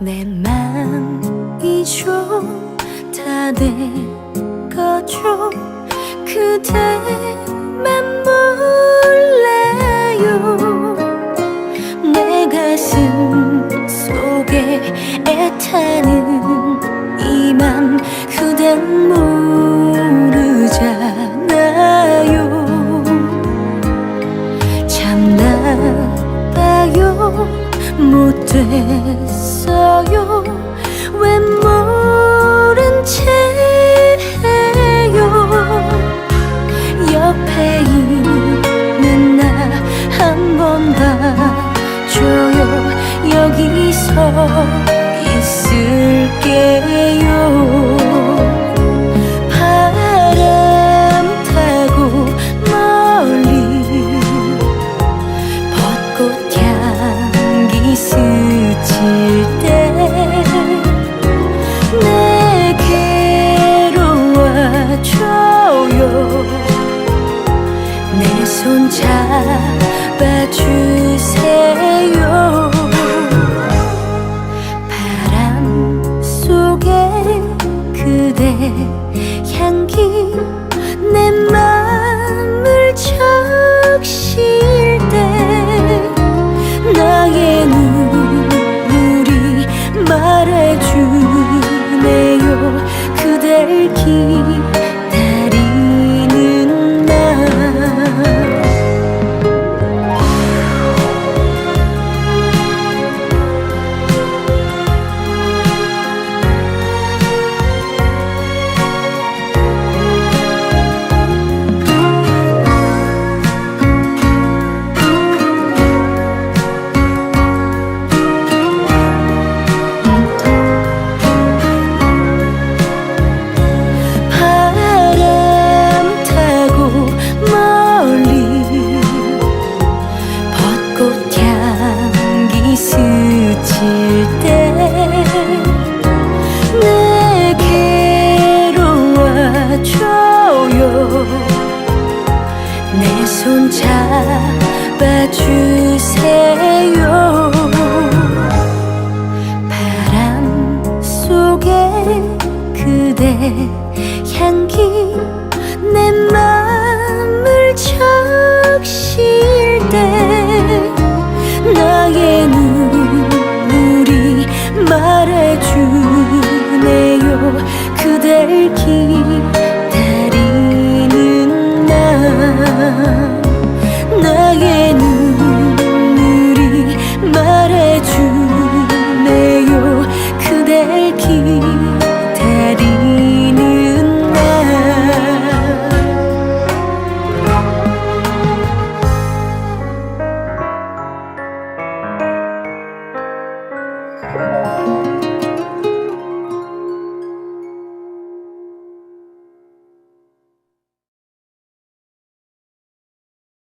내 맘이 좀다 돼가죠 그대만 애타는 이맘 그댄 모르잖아요. 참나봐요. 못됐어요. 왜 모른 채 해요? 옆에 있는 나 한 번 봐줘요. 여기서 그 내 손 잡아주세요. 바람 속에 그대 향기